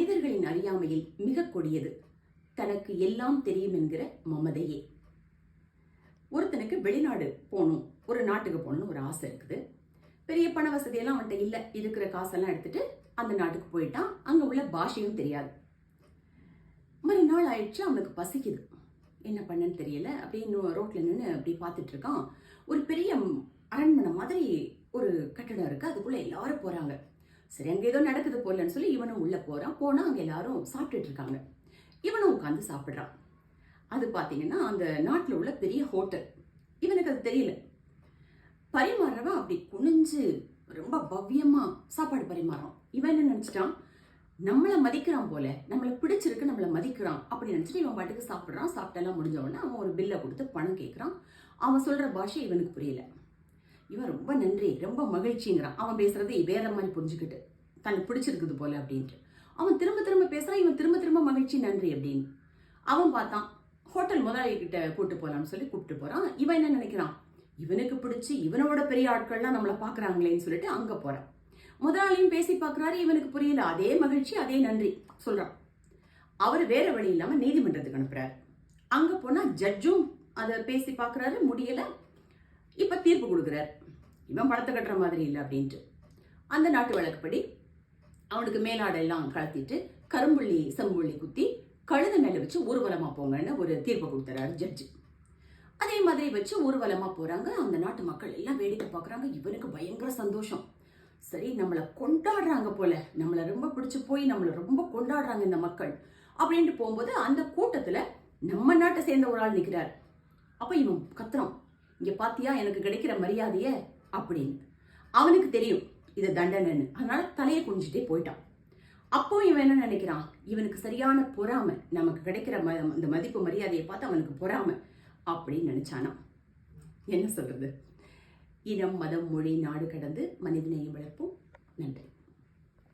மனிதர்களின் அறியாமையில் மிக கொடியது. தனக்கு எல்லாம் தெரியும் என்கிற மமதையே. ஒருத்தனுக்கு வெளிநாடு போகணும் ஒரு நாட்டுக்கு போகணும்னு ஒரு ஆசை இருக்குது. பெரிய பண வசதியெல்லாம் அவன்கிட்ட இல்லை. இருக்கிற காசெல்லாம் எடுத்துட்டு அந்த நாட்டுக்கு போயிட்டான். அங்கே உள்ள பாஷையும் தெரியாது. மறு நாள் ஆயிடுச்சு அவனுக்கு பசிக்குது. என்ன பண்ணன்னு தெரியல. அப்படியே இன்னும் ரோட்டில் நின்று அப்படி பார்த்துட்டு இருக்கான். ஒரு பெரிய அரண்மனை மாதிரி ஒரு கட்டடம் இருக்குது அதுக்குள்ளே எல்லாரும் போகிறாங்க சரி அங்கே ஏதோ நடக்குது போலன்னு சொல்லி இவனும் உள்ளே போகிறான் போனால் அங்கே எல்லாரும் சாப்பிட்டுட்டு இருக்காங்க. இவனும் உட்காந்து சாப்பிட்றான். அது பார்த்தீங்கன்னா அந்த நாட்டில் உள்ள பெரிய ஹோட்டல் இவனுக்கு அது தெரியல. பரிமாறுறவன் அப்படி குனிஞ்சு ரொம்ப பவ்யமாக சாப்பாடு பரிமாறான் இவன் என்ன நினச்சிட்டான்? நம்மளை மதிக்கிறான் போல நம்மளை பிடிச்சிருக்கு நம்மளை மதிக்கிறான் அப்படின்னு நினச்சிட்டு இவன் பாட்டுக்கு சாப்பிட்றான். சாப்பிட்டெல்லாம் முடிஞ்ச உடனே அவன் ஒரு பில்லை கொடுத்து பணம் கேட்குறான் அவன் சொல்கிற பாஷை இவனுக்கு புரியல. இவன் ரொம்ப நன்றி ரொம்ப மகிழ்ச்சிங்கிறான். அவன் பேசுகிறதே வேற மாதிரி புரிஞ்சுக்கிட்டு தனக்கு பிடிச்சிருக்குது போல அப்படின்ட்டு. அவன் திரும்ப திரும்ப பேசுறான் இவன் திரும்ப திரும்ப மகிழ்ச்சி நன்றி அப்படின்னு. அவன் பார்த்தான் ஹோட்டல் முதலாளி கிட்ட கூட்டு போலாம்னு சொல்லி கூப்பிட்டு போறான். இவன் என்ன நினைக்கிறான்? இவனுக்கு பிடிச்சி இவனோட பெரிய ஆட்கள்லாம் நம்மளை பார்க்குறாங்களேன்னு சொல்லிட்டு அங்கே போறான். முதலாளியும் பேசி பார்க்குறாரு இவனுக்கு புரியல. அதே மகிழ்ச்சி அதே நன்றி சொல்றான். அவர் வேற வழி இல்லாமல் நீதிமன்றத்துக்கு அனுப்புறாரு. அங்கே போனால் ஜட்ஜும் அதை பேசி பார்க்குறாரு முடியலை. தீர்ப்பு கொடுக்குறாரு. இவன் பணத்தை கட்டுற மாதிரி இல்லை அப்படின்ட்டு. அந்த நாட்டு வழக்குப்படி அவனுக்கு மேலாடெல்லாம் கலத்திட்டு கரும்புள்ளி செம்புள்ளி குத்தி கழுத மேலே வச்சு ஊர்வலமாக போங்கன்னு ஒரு தீர்ப்பை கொடுத்துறாரு ஜட்ஜு அதே மாதிரி வச்சு ஊர்வலமாக போகிறாங்க அந்த நாட்டு மக்கள் எல்லாம் வேடிக்கை பார்க்குறாங்க. இவனுக்கு பயங்கர சந்தோஷம். சரி நம்மளை கொண்டாடுறாங்க போல. நம்மளை ரொம்ப பிடிச்சி போய் நம்மளை ரொம்ப கொண்டாடுறாங்க இந்த மக்கள். அப்படின்ட்டு போகும்போது அந்த கூட்டத்தில் நம்ம நாட்டை சேர்ந்த ஒரு ஆள் நிற்கிறார் அப்போ இவன் கத்துறான். இங்கே பாத்தியா எனக்கு கிடைக்கிற மரியாதைய? அப்படின்னு. அவனுக்கு தெரியும் இது தண்டனைன்னு. அதனால தலையை குனிஞ்சிட்டே போயிட்டான். அப்போ இவன் என்ன நினைக்கிறான்? இவனுக்கு சரியான பொறாமை நமக்கு கிடைக்கிற ம இந்த மதிப்பு மரியாதையை பார்த்து அவனுக்கு பொறாமை அப்படின்னு நினைச்சானா? என்ன சொல்றது? இனம் மதம் மொழி நாடு கடந்து மனிதநேயம் வளர்ப்போம். நன்றி.